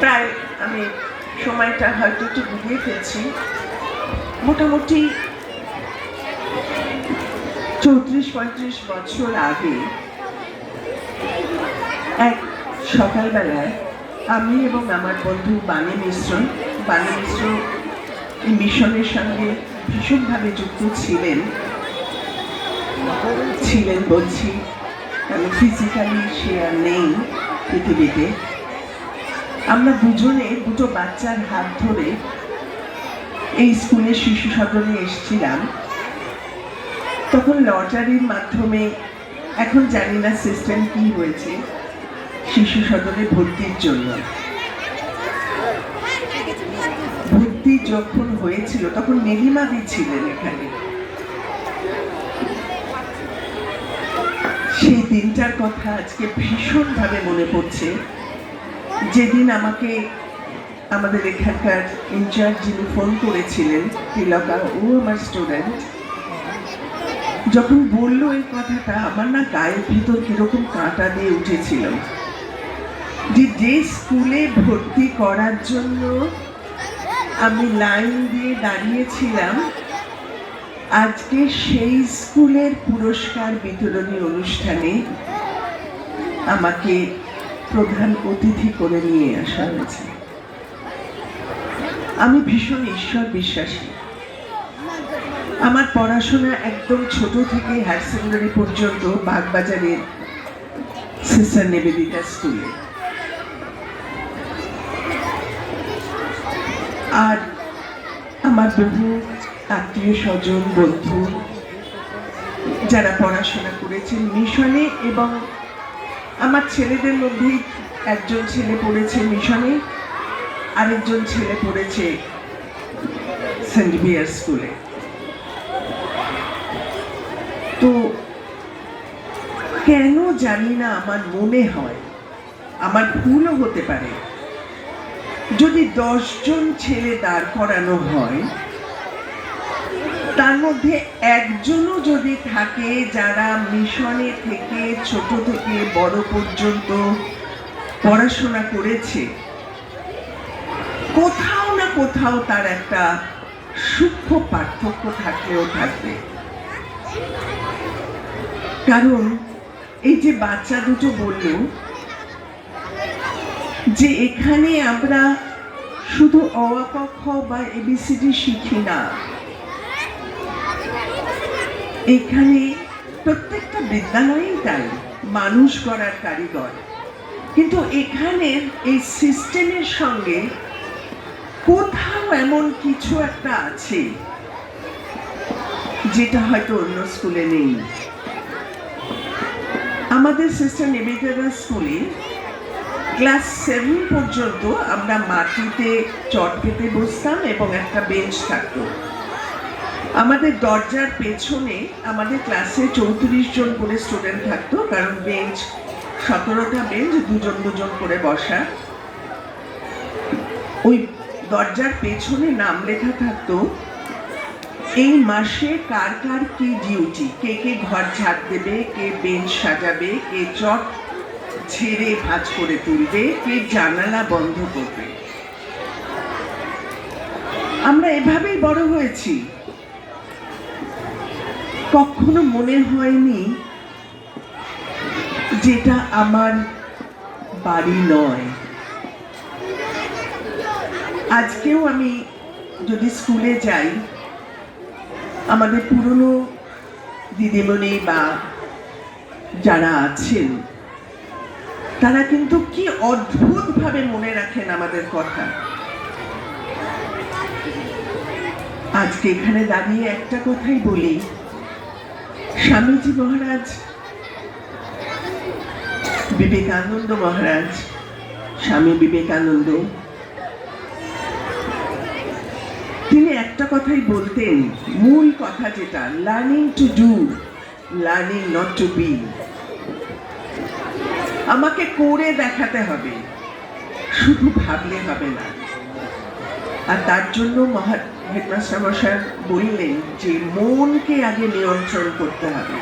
প্রায় আমি সময়টা হয়তো একটু ঘুরিয়ে ফেলছি। মোটামুটি চৌত্রিশ, পঁয়ত্রিশ বছর আগে এক সকালবেলায় আমি এবং আমার বন্ধু বাণী মিশ্র বাণী মিশ্র মিশনের সঙ্গে ভীষণভাবে যুক্ত ছিলেন। ছিলেন বলছি ফিজিক্যালি সে আর নেই পৃথিবীতে। আমরা দুজনে দুটো বাচ্চার হাত ধরে এই স্কুলের শিশু সদনে এসেছিলাম। তখন লটারির মাধ্যমে, এখন জানি না সিস্টেম কি হয়েছে, শিশু সদনে ভর্তির জন্য। ভর্তি যখন হয়েছিল, তখন নীলিমাদি ছিলেন এখানে। সেই দিনটার কথা আজকে ভীষণভাবে মনে পড়ছে। যেদিন আমাকে আমাদের এখানকার ইনচার্জ যিনি ফোন করেছিলেন, তিলকা ও আমার স্টুডেন্ট যখন বলল এই কথাটা, আমার না গায়ের ভিতর কীরকম কাঁটা দিয়ে উঠেছিল। যে যে স্কুলে ভর্তি করার জন্য আমি লাইন দিয়ে দাঁড়িয়েছিলাম, আজকে সেই স্কুলের পুরস্কার বিতরণী অনুষ্ঠানে আমাকে প্রধান অতিথি করে নিয়ে আসা হয়েছে। আমি ভীষণ ঈশ্বর বিশ্বাসী। আমার পড়াশোনা একদম ছোট থেকে হায়ার সেকেন্ডারি পর্যন্ত বাগবাজারের সিস্টার নিবেদিতা স্কুলে। আর আমার বহু আত্মীয় স্বজন, বন্ধু যারা পড়াশোনা করেছেন মিশনে এবং আমার ছেলেদের মধ্যেই একজন ছেলে পড়েছে মিশনে, আরেকজন ছেলে পড়েছে সেন্ট বিয়ার স্কুলে। তো কেন জানি না আমার মনে হয়, আমার ভুলও হতে পারে। যদি দশজন ছেলে দাঁড় করানো হয় তার মধ্যে একজনও যদি থাকে যারা মিশনে থেকে ছোট থেকে বড় পর্যন্ত পড়াশোনা করেছে, কোথাও না কোথাও তার একটা সূক্ষ্ম পার্থক্য থাকলেও থাকবে। কারণ এই যে বাচ্চা দুটো বলল যে এখানে আমরা শুধু অ বা এবিসিডি শিখি না। এখানে প্রত্যেকটা বিদ্যালয়েই তাই, মানুষ গড়ার কারিগর। কিন্তু এখানের এই সিস্টেমের সঙ্গে কোথাও এমন কিছু একটা আছে, যেটা হয়তো অন্য স্কুলে নেই। আমাদের সিস্টার নিবেদিতা স্কুলে ক্লাস সেভেন পর্যন্ত আমরা মাটিতে চট পেতে বসতাম এবং একটা বেঞ্চ থাকতো। আমাদের দরজার পেছনে আমাদের ক্লাসে চৌত্রিশ জন করে স্টুডেন্ট থাকতো, কারণ বেঞ্চ সতেরোটা বেঞ্চ দুজন দুজন করে বসা। ওই দরজার পেছনে নাম লেখা থাকতো, এই মাসে কার কার কি ডিউটি কে কে ঘর ঝাড় দেবে? কে বেঞ্চ সাজাবে? কে চট ছেড়ে ভাঁজ করে তুলবে? কে জানালা বন্ধ করবে? আমরা এভাবেই বড় হয়েছি। কখনো মনে হয়নি যেটা আমার বাড়ি নয়। আজকেও আমি যদি স্কুলে যাই, আমাদের পুরনো দিদিমণি বা যারা আছেন, তারা কিন্তু কি অদ্ভুতভাবে মনে রাখেন আমাদের কথা। আজকে এখানে দাঁড়িয়ে একটা কথাই বলি স্বামীজি মহারাজ, বিবেকানন্দ মহারাজ, স্বামী বিবেকানন্দ। তিনি একটা কথাই বলতেন, মূল কথা যেটা learning to do learning not to be আমাকে করে দেখাতে হবে, শুধু ভাবলে হবে না। আর তার জন্য মহা হেডমাস্টার মশাই বললেন যে মনকে আগে নিয়ন্ত্রণ করতে হবে।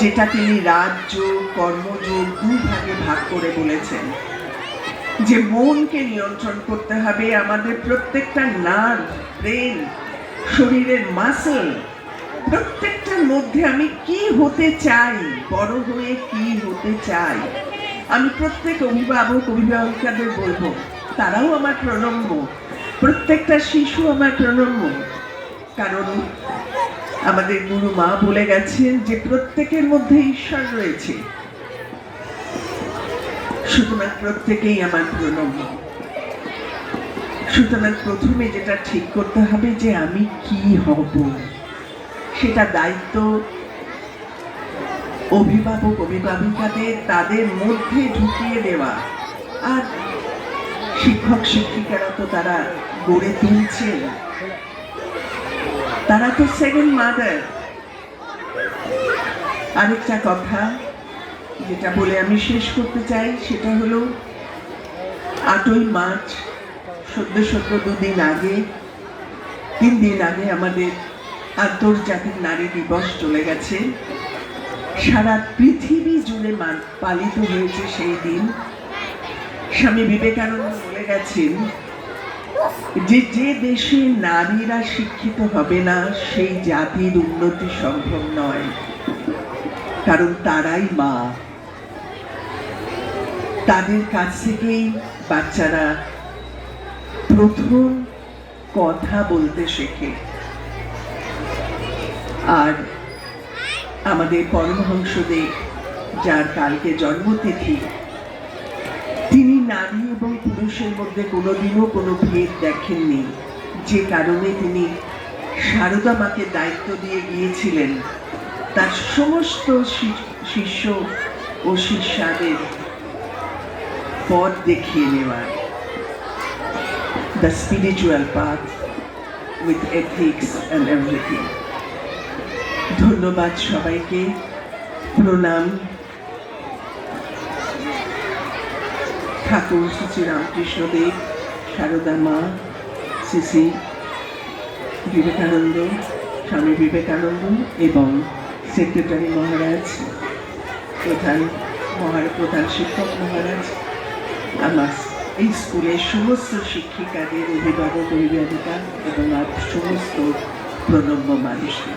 যেটা তিনি রাজযোগ কর্মযোগ দু ভাগে ভাগ করে বলেছেন। যে মনকে নিয়ন্ত্রণ করতে হবে আমাদের প্রত্যেকটা নার্ভ, ব্রেন, শরীরের মাসল। প্রত্যেকটার মধ্যে আমি কি হতে চাই, বড় হয়ে কি হতে চাই, আমি প্রত্যেক অভিভাবক, অভিভাবিকাদের বলব। তারাও আমার প্রণম্য। প্রত্যেকটা শিশু আমার প্রণম্য। কারণ আমাদের গুরু মা বলে গেছেন যে প্রত্যেকের মধ্যে ঈশ্বর রয়েছে। সুতরাং প্রত্যেকেই আমার প্রণম্য। সুতরাং প্রথমে যেটা ঠিক করতে হবে যে আমি কি হব? সেটা দায়িত্ব অভিভাবক, অভিভাবিকাদের, তাদের মধ্যে ঢুকিয়ে দেওয়া। আর শিক্ষক শিক্ষিকারা তো তারা গড়ে তুলছেন। তারা তো সেকেন্ড মাদার আরেকটা কথা যেটা বলে আমি শেষ করতে চাই, সেটা হলো আটই মার্চ, সদ্য সদ্য দুদিন আগে, তিন দিন আগে আমাদের আন্তর্জাতিক নারী দিবস চলে গেছে। সারা পৃথিবী জুড়ে পালিত হয়েছে সেই দিন। স্বামী বিবেকানন্দ বলে গেছেন। যে যে দেশে নারীরা শিক্ষিত হবে না, সেই জাতির উন্নতি সম্ভব নয়। কারণ তারাই মা। তাদের কাছ থেকেই বাচ্চারা প্রথম কথা বলতে শেখে। আর আমাদের পরমহংসদেব, যার কালকে জন্মতিথি নারী এবং পুরুষের মধ্যে কোনোদিনও কোনো ভেদ দেখেননি। যে কারণে তিনি সারদা মাকে দায়িত্ব দিয়ে গিয়েছিলেন। তার সমস্ত শিষ্য ও শিষ্যাদের পথ দেখিয়ে নেওয়ার। The spiritual path with ethics and everything ধন্যবাদ সবাইকে। প্রণাম। ঠাকুর শ্রী শ্রী রামকৃষ্ণদেব, সারদা মা, শ্রী শ্রী বিবেকানন্দ, স্বামী বিবেকানন্দ এবং সেক্রেটারি মহারাজ, প্রধান মহারাজ প্রধান শিক্ষক মহারাজ, আমার এই স্কুলের সমস্ত শিক্ষিকাদের, অভিভাবক, অভিভাবিকা এবং আর সমস্ত প্রণম্য মানুষকে।